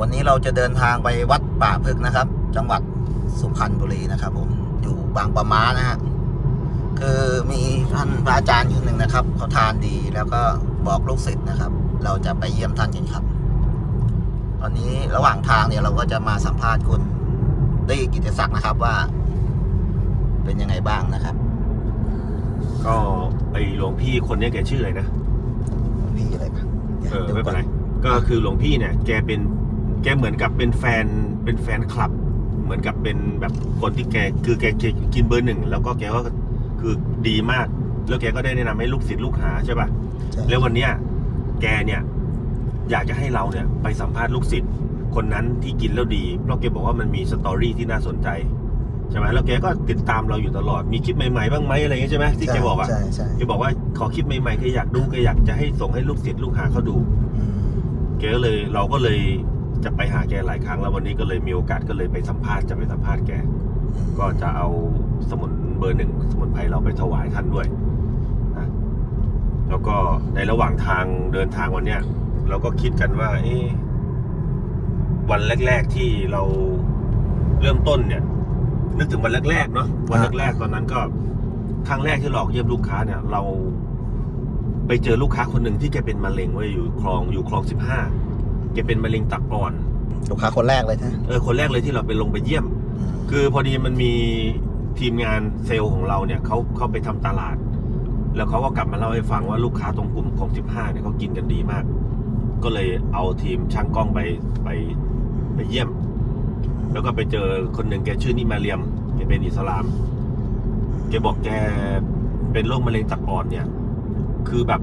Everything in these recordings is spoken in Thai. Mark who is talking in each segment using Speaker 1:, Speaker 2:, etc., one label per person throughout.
Speaker 1: วันนี้เราจะเดินทางไปวัดป่าพึกนะครับ จังหวัดสุพรรณบุรีนะครับ ผมอยู่บางปะมานะฮะคือมีท่านพระอาจารย์อยู่หนึ่งนะครับเขาทานดีแล้วก็บอกลูกศิษย์นะครับ เราจะไปเยี่ยมท่านกันครับ ตอนนี้ระหว่างทางเนี่ยเราก็จะมาสัมภาษณ์คุณได้กิติศักดิ์นะครับว่า เป็นยังไงบ้างนะครับ
Speaker 2: ก็ไอหลวงพี่คนเนี้ยแกชื่ออะไรนะ
Speaker 1: พี่อะไรปะ
Speaker 2: เออไม่เป็นไรก็คือหลวงพี่เนี่ย แกเป็นแกเหมือนกับเป็นแฟนเป็นแฟนคลับ เหมือนกับเป็นแบบคนที่แกคือแกแกกินเบอร์หนึ่งแล้วก็แกก็คือดีมาก แล้วแกก็ได้แนะนำให้ลูกศิษย์ลูกหาใช่ป่ะ
Speaker 1: ใช่
Speaker 2: แล้ววันเนี้ยแกเนี่ย อยากจะให้เราเนี่ยไปสัมภาษณ์ลูกศิษย์คนนั้นที่กินแล้วดี เพราะแกบอกว่ามันมีสตอรี่ที่น่าสนใจใช่ไหมแล้วแกก็ติดตามเราอยู่ตลอด มีคลิปใหม่ๆบ้างไหมอะไรอย่างเงี้ยใช่ไหมที่แกบอกอะ
Speaker 1: ใช่ใช่
Speaker 2: แกบอกว่าขอคลิปใหม่ๆแกอยากดูแกอยากจะให้ส่งให้ลูกศิษย์ลูกหาเขาดู
Speaker 1: อืม
Speaker 2: แกก็เลยเราก็เลย จะไปหาแกหลายครั้งแล้ววันนี้ก็เลยมีโอกาสก็เลยไปสัมภาษณ์จะไปสัมภาษณ์แก ก็จะเอาสมุนเบอร์หนึ่งสมุนไพรเราไปถวายท่านด้วยนะแล้วก็ในระหว่างทางเดินทางวันเนี้ยเราก็คิดกันว่า เอ๊ะวันแรก ๆที่เราเริ่มต้นเนี่ย นึกถึงวันแรกๆเนาะวันแรกๆตอนนั้นก็ครั้งแรกที่เราออกเยี่ยมลูกค้าเนี่ย เราไปเจอลูกค้าคนหนึ่งที่แกเป็นมะเร็งไว้ยอยู่คลองอยู่คลองสิบห้า แกเป็นมะเร็งตับอ่อน
Speaker 1: ลูกค้าคนแรกเลยนะ
Speaker 2: เออคนแรกเลยที่เราไปลงไปเยี่ยม
Speaker 1: ม
Speaker 2: คือพอดีมันมีทีมงานเซลล์ของเราเนี่ยเขาเขาไปทำตลาด แล้วเขาก็กลับมาเล่าให้ฟังว่าลูกค้าตรงกลุ่มของสิบห้าเนี่ยเขากินกันดีมาก ก็เลยเอาทีมช่างกล้องไปไปไปเยี่ยม แล้วก็ไปเจอคนหนึ่งแกชื่อนิมาเรียมแกเป็นอิสลามแกบอกแกเป็นโรคมะเร็งตับอ่อนเนี่ย คือแบบ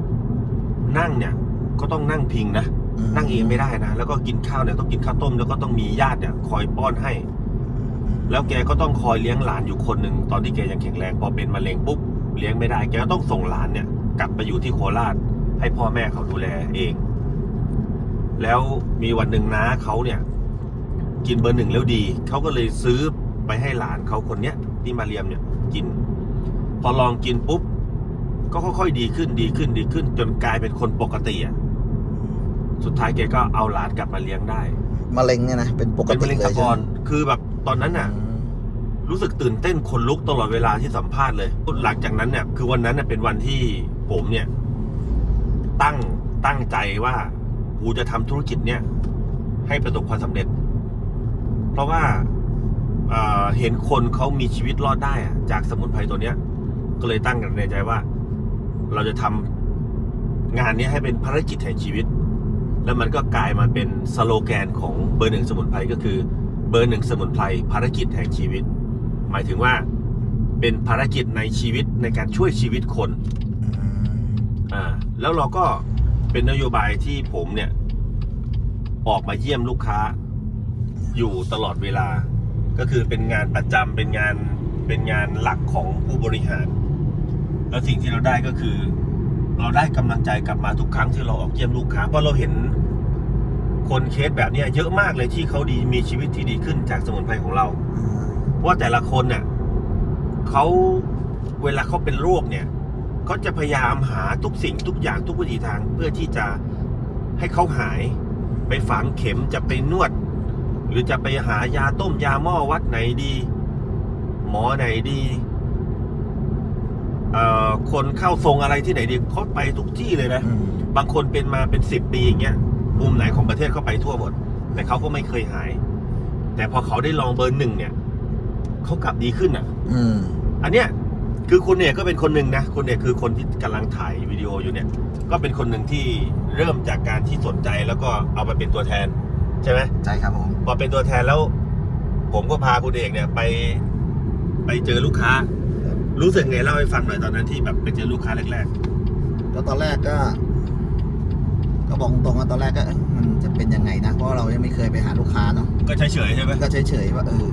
Speaker 2: นั่งเนี่ยก็ต้องนั่งพิงนะ
Speaker 1: ม
Speaker 2: นั่งเองไม่ได้นะ แล้วก็กินข้าวเนี่ยต้องกินข้าวต้ม แล้วก็ต้องมีญาติเนี่ยคอยป้อนให้ แล้วแกก็ต้องคอยเลี้ยงหลานอยู่คนหนึ่งตอนที่แกยังแข็งแรงพอเป็นมะเร็งปุ๊บเลี้ยงไม่ได้ แกก็ต้องส่งหลานเนี่ย กลับไปอยู่ที่โคราช ให้พ่อแม่เขาดูแลเอง แล้วมีวันหนึ่งน้าเขาเนี่ย กินเบอร์หนึ่งแล้วดี เขาก็เลยซื้อไปให้หลานเขาคนเนี้ยที่มาเรียมเนี่ยกิน พอลองกินปุ๊บก็ค่อยๆดีขึ้นดีขึ้นดีขึ้น จนกลายเป็นคนปกติอะ สุดท้ายแกก็เอาหลานกลับมาเลี้ยงได้
Speaker 1: มะเร็งเนี่ยนะเป็นปก
Speaker 2: เป็น
Speaker 1: ติ
Speaker 2: มะเร็ง
Speaker 1: เล
Speaker 2: ตั
Speaker 1: ย
Speaker 2: บ
Speaker 1: ใช่
Speaker 2: อ่
Speaker 1: ไห
Speaker 2: อ
Speaker 1: ม
Speaker 2: นคือแบบตอนนั้นน่ะ
Speaker 1: อืม
Speaker 2: รู้สึกตื่นเต้นขนลุกตลอดเวลาที่สัมภาษณ์เลย หลังจากนั้นเนี่ย คือวันนั้นเน่ยเป็นวันที่ผมเนี่ย ตั้งตั้งใจว่ากูจะทำธุรกิจเนี่ย ให้ประสบความสำเร็จ เพราะว่าเอ่อเห็นคนเขามีชีวิตรอดได้อะจากสมุนไพรตัวเนี้ย ก็เลยตั้งกันในใจว่า เราจะทำงานนี้ให้เป็นภารกิจแห่งชีวิต แล้วมันก็กลายมาเป็นสโลแกนของเบอร์หนึ่งสมุนไพรก็คือเบอร์หนึ่งสมุนไพรภารกิจแห่งชีวิต หมายถึงว่าเป็นภารกิจในชีวิตในการช่วยชีวิตคน
Speaker 1: อ่า
Speaker 2: แล้วเราก็เป็นนโยบายที่ผมเนี่ย ออกมาเยี่ยมลูกค้า อยู่ตลอดเวลา ก็คือเป็นงานประจำเป็นงานเป็นงานหลักของผู้บริหาร แล้วสิ่งที่เราได้ก็คือ เราได้กำลังใจกลับมาทุกครั้งที่เราออกเยี่ยมลูกค้าเพราะเราเห็นคนเคสแบบนี้เยอะมากเลยที่เขาดีมีชีวิตที่ดีขึ้นจากสมุนไพรของเราเพราะว่าแต่ละคนเนี่ยเขาเวลาเขาเป็นโรคเนี่ยเขาจะพยายามหาทุกสิ่งทุกอย่างทุกวิถีทางเพื่อที่จะให้เขาหายไปฝังเข็มจะไปนวด หรือจะไปหายาต้มยาหม้อวัดไหนดี หมอไหนดี คนเข้าทรงอะไรที่ไหนดีเขาไปทุกที่เลยนะ
Speaker 1: อืม
Speaker 2: บางคนเป็นมาเป็นสิบปีอย่างเงี้ยมุมไหนของประเทศเขาไปทั่วหมด แต่เขาก็ไม่เคยหาย แต่พอเขาได้ลองเบอร์หนึ่งเนี่ยเขากลับดีขึ้นอะ
Speaker 1: อืม
Speaker 2: อันเนี้ยคือคุณเนี่ยก็เป็นคนหนึ่งนะคุณเนี่ยคือคนที่กำลังถ่ายวิดีโออยู่เนี่ย ก็เป็นคนหนึ่งที่เริ่มจากการที่สนใจแล้วก็เอามาเป็นตัวแทน ใช่ไหม
Speaker 1: ใช่ครับผม
Speaker 2: พอเป็นตัวแทนแล้ว ผมก็พาคุณเอกเนี่ยไป ไปเจอลูกค้า รู้สึกไงเล่าให้ฟังหน่อยตอนนั้นที่แบบไปเจอลูกค้าแรก
Speaker 1: แล้วตอนแรกก็ ก็บอกตรงๆว่าตอนแรกก็เอ๊ะมันจะเป็นยังไงนะ เพราะเรายังไม่เคยไปหาลูกค้าเนาะ
Speaker 2: ๆ ก็เฉยๆใช่ไหม
Speaker 1: ก็เฉยๆว่าเออ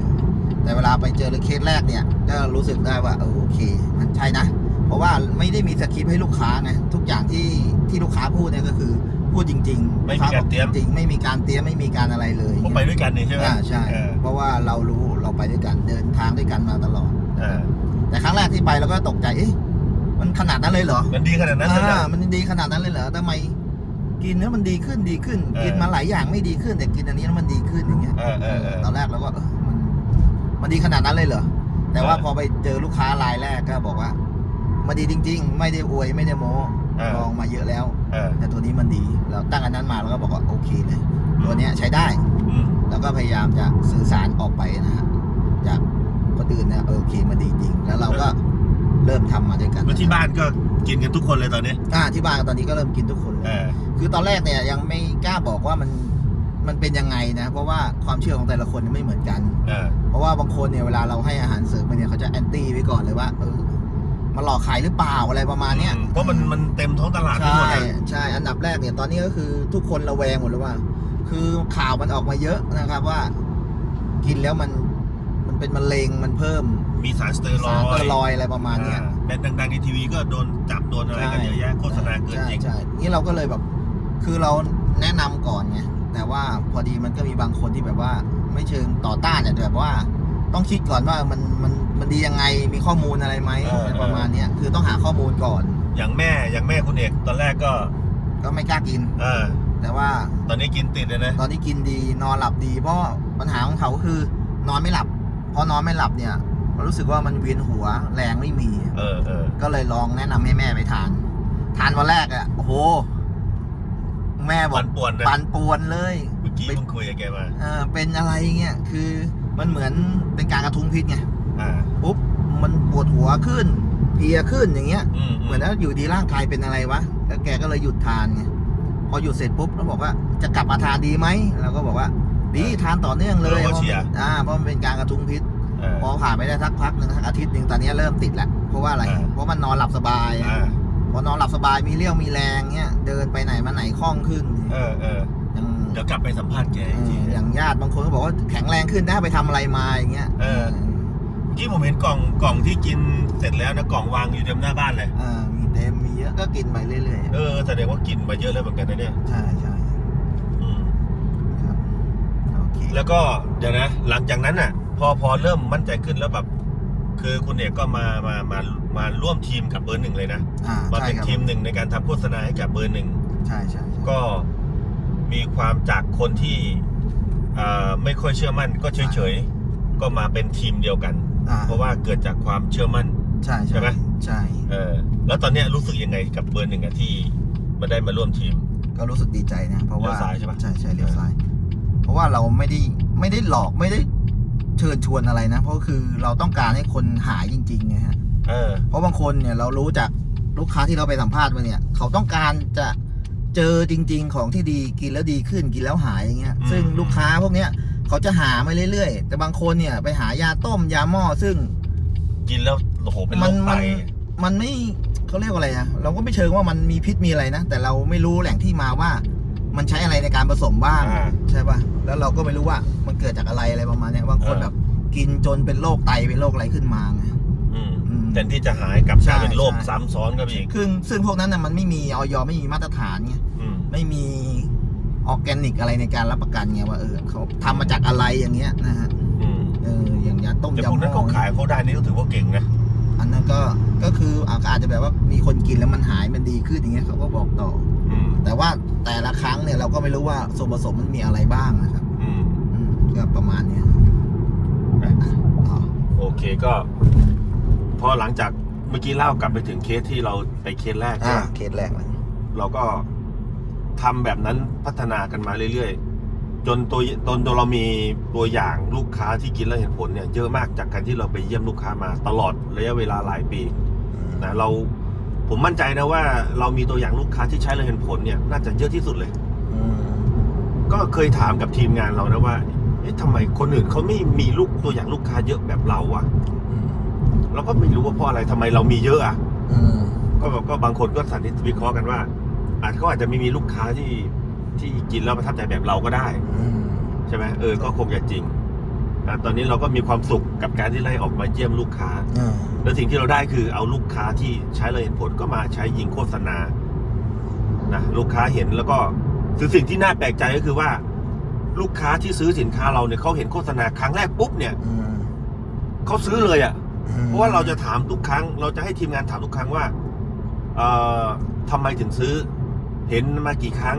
Speaker 1: แต่เวลาไปเจอเคสแรกเนี่ย ก็รู้สึกได้ว่าเออโอเค มันใช่นะ เพราะว่าไม่ได้มีสคริปต์ให้ลูกค้าไงทุกอย่างที่ที่ลูกค้าพูดเนี่ยก็คือพูดจริงๆ
Speaker 2: ไม่มีการเตรียม
Speaker 1: จริงๆไม่มีการเตรียมไม่มีการอะไรเลย
Speaker 2: ผมไปด้วยกันนี่ใช่ไหม
Speaker 1: อ่าใช่
Speaker 2: เออ
Speaker 1: เพราะว่าเรารู้เราไปด้วยกันเดินทางด้วยกันมาตลอด
Speaker 2: เออ
Speaker 1: แต่ครั้งแรกที่ไปเราก็ตกใจเอ๊ะมันขนาดนั้นเลยเหรอ
Speaker 2: มันดีขนาดนั้นเลย
Speaker 1: อ่า
Speaker 2: นะ
Speaker 1: มันดีขนาดนั้นเลยเหรอทำไมกินแล้วมันดีขึ้นดีขึ้น
Speaker 2: เออ
Speaker 1: กินมาหลายอย่างไม่ดีขึ้น แต่กินอันนี้แล้วมันดีขึ้นอย่างเงี้ย
Speaker 2: เออเออเออ
Speaker 1: ตอนแรกเราก็เออมันมันดีขนาดนั้นเลยเหรอ แต่ว่า
Speaker 2: เออ
Speaker 1: พอไปเจอลูกค้ารายแรกก็บอกว่า มันดีจริง ๆ ไม่ได้อวยไม่ได้โม้
Speaker 2: เออ
Speaker 1: ลองมาเยอะแล้ว
Speaker 2: เออ
Speaker 1: แต่ตัวนี้มันดีแล้วตั้งอันนั้นมาเราก็บอกว่าโอเคเลย ตัวเนี้ยใช้ได้
Speaker 2: อืม
Speaker 1: แล้วก็พยายามจะสื่อสารออกไปนะฮะจาก คนอื่นเนี่ยเออโอเคมันดีจริง แล้วเราก็เริ่มทำมาด้วยกัน
Speaker 2: แล้วที่บ้านก็กินกันทุกคนเลยตอนนี้
Speaker 1: อ่าที่บ้านตอนนี้ก็เริ่มกินทุกคนเล
Speaker 2: เอย อ
Speaker 1: คือตอนแรกเนี่ยยังไม่กล้าบอกว่ามันมันเป็นยังไงนะ เพราะว่าความเชื่อของแต่ละคนไม่เหมือนกัน
Speaker 2: เออ
Speaker 1: เพราะว่าบางคนเนี่ยเวลาเราให้อาหารเสริมไปเนี่ยเขาจะแอนตี้ไว้ก่อนเลยว่าเออมาหลอกขายหรือเปล่าอะไรประมาณเนี้ย
Speaker 2: เพราะมันมันเต็มท้องตลาดไป
Speaker 1: ใช่
Speaker 2: หมดอะ
Speaker 1: ใช่อันดับแรกเนี่ยตอนนี้ก็คือทุกคนระแวงหมดเลยว่า คือข่าวมันออกมาเยอะนะครับว่า กินแล้วมันมัน เป็นมะเร็งมันเพิ่ม
Speaker 2: มีสารสเตียร
Speaker 1: สาร
Speaker 2: อ
Speaker 1: เต
Speaker 2: ย
Speaker 1: อ
Speaker 2: ด์
Speaker 1: รอยด์อะไรประมาณเนี้ย
Speaker 2: อ่แบรนด์ดังๆในทีวีก็โดนจับโดนอะไรกันเยอะแยะโฆษณาเกินจริง
Speaker 1: ใช่ใช่นี่เราก็เลยแบบ คือเราแนะนำก่อนไง แต่ว่าพอดีมันก็มีบางคนที่แบบว่า ไม่เชิงต่อต้านเนี่ยแต่แบบว่า ต้องคิดก่อนว่ามันมันมันดียังไง มีข้อมูลอะไรไหม
Speaker 2: เออ
Speaker 1: อะไรประมาณเนี้ยคือต้องหาข้อมูลก่อน
Speaker 2: อย่างแม่อย่างแม่คุณเอกตอนแรกก็
Speaker 1: ก็ไม่กล้ากิน
Speaker 2: เออ
Speaker 1: แต่ว่า
Speaker 2: ตอนนี้กินติดเลยนะ
Speaker 1: ตอนนี้กินดีนอนหลับดี เพราะปัญหาของเขาก็คือนอนไม่หลับ พอนอนไม่หลับเนี่ยมันรู้สึกว่ามันเวียนหัวแรงไม่มี
Speaker 2: เออเออ
Speaker 1: ก็เลยลองแนะนำให้แม่ไปทาน ทานวันแรกอะโอ้โห แม่บอ
Speaker 2: ปั
Speaker 1: ก
Speaker 2: นป่วนนะ
Speaker 1: ปันป่วนเลย
Speaker 2: เมื่อกี้เพิ่งคุยกับแกมา
Speaker 1: เออเป็นอะไรเงี้ยคือมันเหมือนเป็นการกระทุ้งพิษไง
Speaker 2: อ่า
Speaker 1: ปุ๊บมันปวดหัวขึ้น เพลียขึ้นอย่างเงี้ย
Speaker 2: อืม
Speaker 1: เหมือนว่าอยู่ดีร่างกายเป็นอะไรวะ แล้วแกก็เลยหยุดทานไง พอหยุดเสร็จปุ๊บแล้วบอกว่าจะกลับมาทานดีไหมเราก็บอกว่า ดีทานต่อเนื่องเลย
Speaker 2: เราก็เชียร์
Speaker 1: อ่าเพราะมันเป็นการกระทุ้งพิษ
Speaker 2: เออ
Speaker 1: พอผ่านไปได้สักพักหนึ่งสักอาทิตย์หนึ่งตอนนี้เริ่มติดแล้วเพราะว่าอะไร
Speaker 2: อ่า
Speaker 1: เพราะมันนอนหลับสบาย
Speaker 2: อ่า
Speaker 1: พอนอนหลับสบายมีเรี่ยวมีแรงเงี้ยเดินไปไหนมาไหนคล่องขึ้น
Speaker 2: เออเออ
Speaker 1: อย่าง
Speaker 2: เดี๋ยวกลับไปสัมภาษณ์แก
Speaker 1: เอ
Speaker 2: อีกที
Speaker 1: ออย่างญาติบางคนก็บอกว่าแข็งแรงขึ้นนะไปทำอะไรมาอย่างเงี้ย
Speaker 2: เออ เมื่อกี้ผมเห็นกล่องกล่องที่กินเสร็จแล้วนะกล่องวางอยู่เต็มหน้าบ้านเลย
Speaker 1: เออมีเต็มมีเยอะก็กินไปเรื่อย
Speaker 2: เออแสดงว่ากินมาเยอะแล้วเหมือนกันนะเนี่ย
Speaker 1: ๆใช่ใช่
Speaker 2: อืม
Speaker 1: ครับโอเค
Speaker 2: แล้วก็เดี๋ยวนะ หลังจากนั้นน่ะ พอพอเริ่มมั่นใจขึ้นแล้วแบบ คือคุณเอกก็มามามามาร่วมทีมกับเบอร์หนึ่งเลยนะ
Speaker 1: อ่า
Speaker 2: มา
Speaker 1: ใช่
Speaker 2: เป็น
Speaker 1: ครับ
Speaker 2: ทีมหนึ่งในการทำโฆษณาให้กับเบอร์หนึ่ง
Speaker 1: ใช่ใช่ใช่
Speaker 2: ก็มีความจากคนที่อ่าไม่ค่อยเชื่อมั่น ก็เฉยๆ ก็มาเป็นทีมเดียวกัน
Speaker 1: อ่า
Speaker 2: เพราะว่าเกิดจากความเชื่อมั่น
Speaker 1: ใช่
Speaker 2: ใช่ไหม
Speaker 1: ใช่
Speaker 2: เออแล้วตอนเนี้ยรู้สึกยังไงกับเบอร์หนึ่งอะที่มาได้มาร่วมทีม
Speaker 1: ก็รู้สึกดีใจนะ เพราะว่า
Speaker 2: เลี้ยวซ้ายใช่ปะ
Speaker 1: ใช่ใช่เลี้ยวซ้ายเพ ราะว่าเราไม่ได้ไม่ได้หลอกไม่ได้เชิญชวนอะไรนะ เพราะคือเราต้องการให้คนหายจริงๆไงฮะ
Speaker 2: เออ
Speaker 1: เพราะบางคนเนี่ยเรารู้จากลูกค้าที่เราไปสัมภาษณ์มาเนี่ย เขาต้องการจะเจอจริง ๆ ของที่ดีกินแล้วดีขึ้นกินแล้วหายอย่างเงี้ย
Speaker 2: อืม
Speaker 1: ซึ่งลูกค้าพวกเนี้ยเขาจะหามาเรื่อยๆ แต่บางคนเนี่ยไปหายาต้มยาหม้อซึ่ง
Speaker 2: กินแล้วโอ้โหเป็นโร
Speaker 1: มัน
Speaker 2: คไต
Speaker 1: มันมันไม่เขาเรียกว่าอะไรอะเราก็ไม่เชิงว่ามันมีพิษมีอะไรนะ แต่เราไม่รู้แหล่งที่มาว่า มันใช้อะไรในการผสมบ้าง
Speaker 2: อ่า
Speaker 1: ใช่ป่ะแล้วเราก็ไม่รู้ว่ามันเกิดจากอะไรอะไรประมาณเนี้ยบางคน
Speaker 2: เออ
Speaker 1: แบบกินจนเป็นโรคไตเป็นโรคอะไรขึ้นมาไง
Speaker 2: อืม
Speaker 1: อืม
Speaker 2: แทนที่จะหายกลับกลายเป็นโรค
Speaker 1: ใช่
Speaker 2: ซ้ำซ้อนก็ไปอีก
Speaker 1: ซึ่งซึ่งพวกนั้นน่ะมันไม่มีออยไม่มีมาตรฐานไง
Speaker 2: อืม
Speaker 1: ไม่มีออร์แกนิกอะไรในการรับประกันไงว่าเออเขาทำมาจากอะไรอย่างเงี้ยนะฮะ
Speaker 2: อืม
Speaker 1: เอออย่างยาต้ม
Speaker 2: แต่
Speaker 1: ยา
Speaker 2: พวก
Speaker 1: ห
Speaker 2: นั้น
Speaker 1: ม้
Speaker 2: เขา
Speaker 1: อ
Speaker 2: ขายเขาได้นี่ก็ถือว่าเก่งนะ
Speaker 1: อันนั้นก็ก็คืออาจจะแบบว่ามีคนกินแล้วมันหายมันดีขึ้นอย่างเงี้ยเขาก็บอกต่อ
Speaker 2: อืม
Speaker 1: แต่ว่าแต่ละครั้งเนี่ยเราก็ไม่รู้ว่าส่วนผสมมันมีอะไรบ้างนะครับ
Speaker 2: อืม
Speaker 1: อืมก็ประมาณเนี้ย
Speaker 2: อะ
Speaker 1: อ๋อ
Speaker 2: โอเคก็พอหลังจากเมื่อกี้เล่ากลับไปถึงเคสที่เราไปเคสแรก
Speaker 1: อ่า
Speaker 2: ใช่ไหม
Speaker 1: เคสแรกเลย
Speaker 2: เราก็ทำแบบนั้นพัฒนากันมาเรื่อยๆ จนตัวตนตัวเรามีตัวอย่างลูกค้าที่กินแล้วเห็นผลเนี่ยเยอะมากจากการที่เราไปเยี่ยมลูกค้ามาตลอดระยะเวลาหลายปีนะเรา ผมมั่นใจนะว่าเรามีตัวอย่างลูกค้าที่ใช้แล้วเห็นผลเนี่ยน่าจะเยอะที่สุดเลย
Speaker 1: อืม
Speaker 2: ก็เคยถามกับทีมงานเรานะว่าเอ๊ะทำไมคนอื่นเขาไม่มีลูกตัวอย่างลูกค้าเยอะแบบเราอะ
Speaker 1: อืม
Speaker 2: เราก็ไม่รู้ว่าเพราะอะไรทำไมเรามีเยอะอะ
Speaker 1: อืม
Speaker 2: ก็แบบก็บางคนก็สันนิษวิเคราะห์กันว่า อาจเขาอาจจะไม่มีลูกค้าที่ที่กินแล้วประทับใจแบบเราก็ได้
Speaker 1: อืม
Speaker 2: ใช่ไหมเออ ก็คงจะจริง นะตอนนี้เราก็มีความสุขกับการที่ไล่ออกมาเยี่ยมลูกค้า
Speaker 1: อ่า
Speaker 2: แล้วสิ่งที่เราได้คือเอาลูกค้าที่ใช้เลยเห็นผลก็มาใช้ยิงโฆษณานะลูกค้าเห็นแล้วก็คือสิ่งที่น่าแปลกใจก็คือว่า ลูกค้าที่ซื้อสินค้าเราเนี่ยเขาเห็นโฆษณาครั้งแรกปุ๊บเนี่ย
Speaker 1: อืม
Speaker 2: เขาซื้อเลยอะ่ะ
Speaker 1: อืม
Speaker 2: เพราะว่าเราจะถามทุกครั้ง เราจะให้ทีมงานถามทุกครั้งว่าเอ่อทำไมถึงซื้อ เห็นมากี่ครั้ง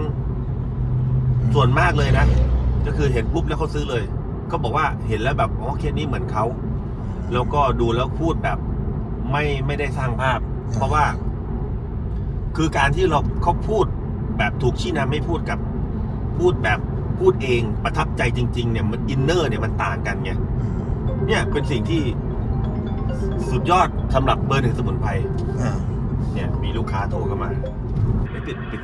Speaker 2: ส่วนมากเลยนะ ก็คือเห็นปุ๊บแล้วเขาซื้อเลย ก็บอกว่าเห็นแล้วแบบอ๋อเคสนี้เหมือนเขาแล้วก็ดูแล้วพูดแบบไม่ไม่ได้สร้างภาพ เพราะว่า คือการที่เราเขาพูดแบบถูกชี้นำไม่พูดกับ พูดแบบพูดเองประทับใจจริง ๆ เนี่ยมันอินเนอร์เนี่ยมันต่างกันไงเนี่ยเป็นสิ่งที่สุดยอดสำหรับเบอร์หนึ่งสมุนไพร
Speaker 1: อ่า
Speaker 2: เนี่ยมีลูกค้าโทรเข้ามาไม่ปิดปิด